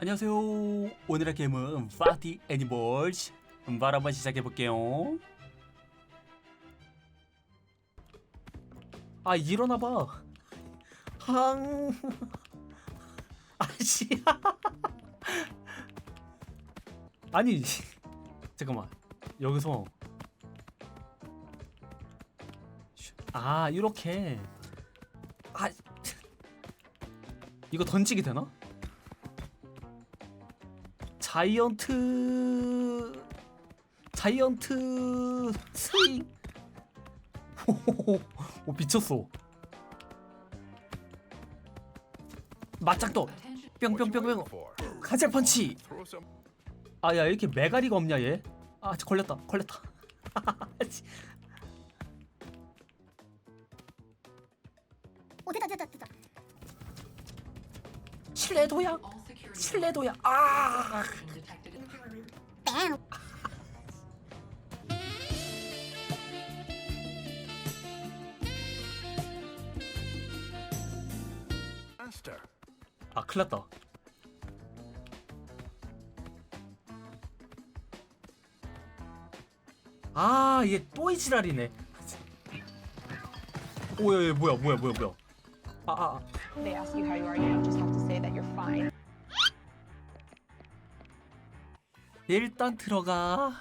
안녕하세요. 오늘의 게임은 파티 애니멀즈. 음, 바로 한번 시작해 볼게요. 아 일어나 봐. 항. 아씨. 아니 잠깐만 여기서 슈- 아 이렇게 아 이거 던지게 되나? 자이언트 자이언트 스윙. 오 미쳤어. 맞짱떠 뿅뿅뿅뿅. 가젤 펀치. 아야 이렇게 메가리가 없냐 얘 아 걸렸다 걸렸다. 오 됐다 됐다 됐다. 실내 도약 도약 아뺑아 큰일 났다 아 얘 또 이 지랄이네 오야 얘 뭐야 뭐야 뭐야 뭐야 아 아 아, they ask you how you are, you don't just have to say that you're fine. 일단 들어가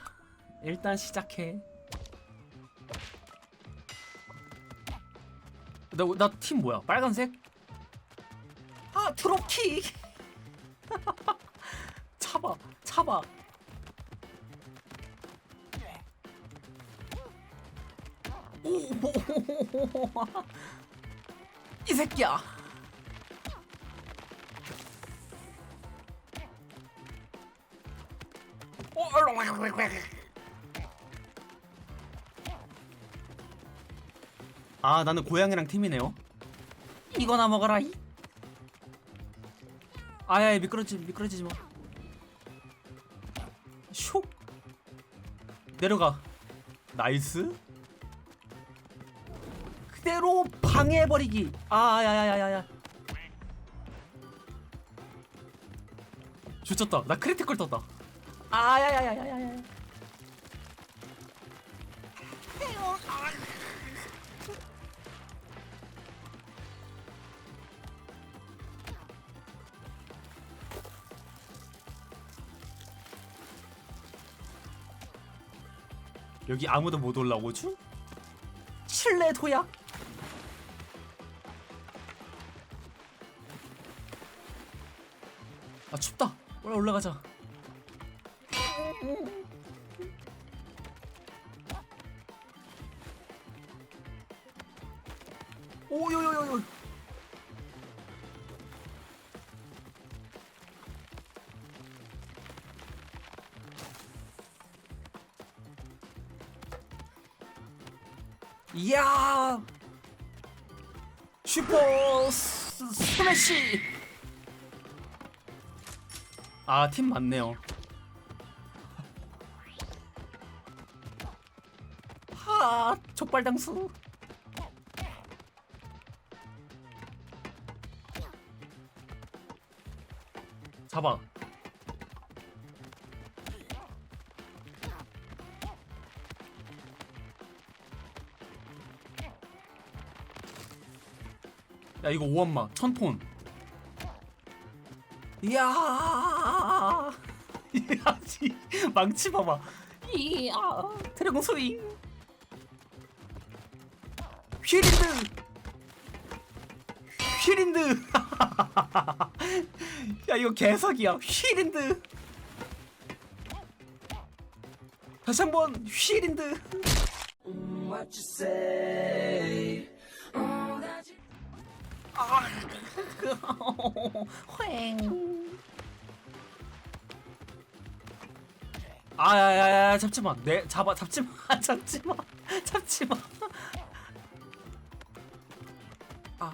일단 시작해 나 팀 뭐야 빨간색 아 드롭킥 잡아 잡아 오이 새끼야 오, 아 나는 고양이랑 팀이네요. 이거나 먹어라 이. 아야 미끄러지 미끄러지지 마. 슉 내려가. 나이스. 그대로 방해해버리기. 아야야야야야 좋쳤다. 나 크리티컬 떴다 아야야야야야야. 여기 아무도 못 올라오죠? 실내 도약 아 춥다. 올라 올라가자 오요요요요 이야. 슈퍼 스- 스매시. 아팀 많네요 하 족발 당수. 잡아 야 이거 오한마. 천톤. 이야. 지 망치 봐봐. 이야. 드래곤 스윙 휘린드. 휘린드. 야 이거 개사기야. 휘린드. 다시 한번 휘린드. 휑. 아야야야 잡지마. 내 잡아 잡지마 잡지마 잡지마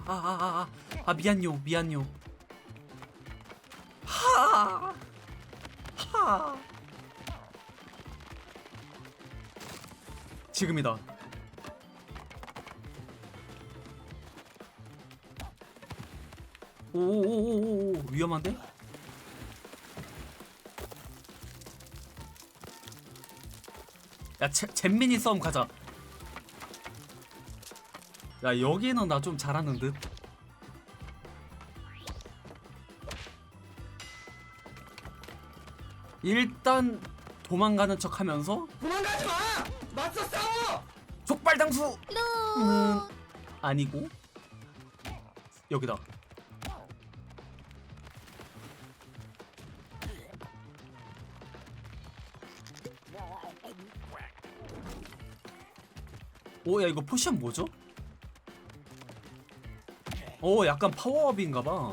아, 아, 아, 아, 아, 아, 미안요, 미안요. 하, 하. 지금이다. 오오오오 위험한데? 야 잼민이 싸움 가자 야 여기는 나 좀 잘하는 듯 일단 도망가는 척 하면서 도망가지 마! 맞서 싸워! 족발당수 음, 아니고 여기다 오야 이거 포션 뭐죠? 오 약간 파워업인가봐.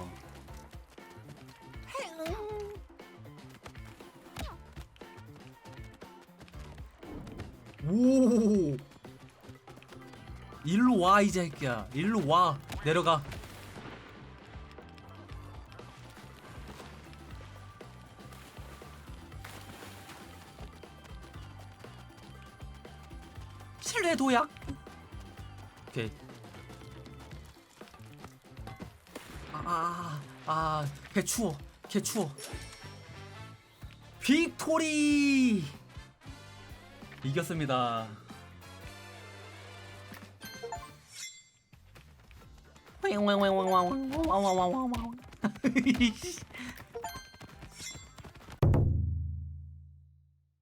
오. 일로 와 이 새끼야. 일로 와. 내려가. 실내 도약? 오케이 아아아 추워 개 추워. 빅토리! 이겼습니다